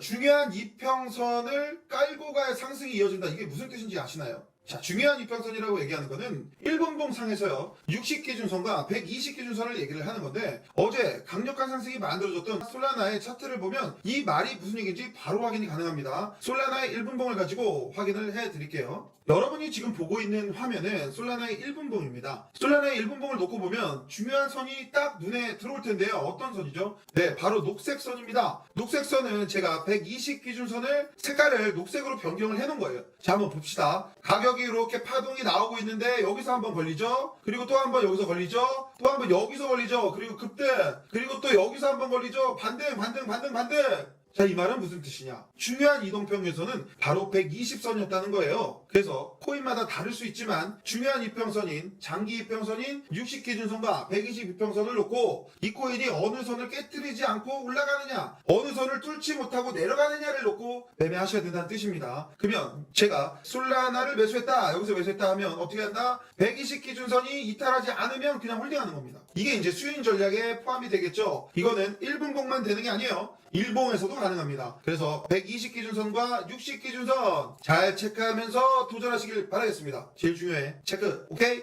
중요한 이평선을 깔고 가야 상승이 이어진다. 이게 무슨 뜻인지 아시나요? 자, 중요한 이평선이라고 얘기하는 거는 일본봉 상에서요. 60기준선과 120기준선을 얘기를 하는 건데 어제 강력한 상승이 만들어졌던 솔라나의 차트를 보면 이 말이 무슨 얘기인지 바로 확인이 가능합니다. 솔라나의 1분봉을 가지고 확인을 해 드릴게요. 여러분이 지금 보고 있는 화면은 솔라나의 1분봉입니다. 솔라나의 1분봉을 놓고 보면 중요한 선이 딱 눈에 들어올 텐데요. 어떤 선이죠? 네, 바로 녹색 선입니다. 녹색 선은 제가 120 기준선을 색깔을 녹색으로 변경을 해 놓은 거예요. 자, 한번 봅시다. 가격이 이렇게 파동이 나오고 있는데 여기서 한번 걸리죠? 그리고 또 한번 여기서 걸리죠? 또 한번 여기서 걸리죠? 그리고 급등! 그리고 또 여기서 한번 걸리죠? 반등, 반등, 반등, 반등! 자, 이 말은 무슨 뜻이냐? 중요한 이동평균선은 바로 120선이었다는 거예요. 그래서 코인마다 다를 수 있지만 중요한 이평선인 장기 이평선인 60기준선과 120이평선을 놓고 이 코인이 어느 선을 깨뜨리지 않고 올라가느냐, 어느 선을 뚫지 못하고 내려가느냐를 놓고 매매하셔야 된다는 뜻입니다. 그러면 제가 솔라나를 매수했다, 여기서 매수했다 하면 어떻게 한다? 120기준선이 이탈하지 않으면 그냥 홀딩하는 겁니다. 이게 이제 수익 전략에 포함이 되겠죠. 이거는 1분봉만 되는 게 아니에요. 일봉에서도 가능합니다. 그래서 120 기준선과 60 기준선 잘 체크하면서 도전하시길 바라겠습니다. 제일 중요해. 체크. 오케이?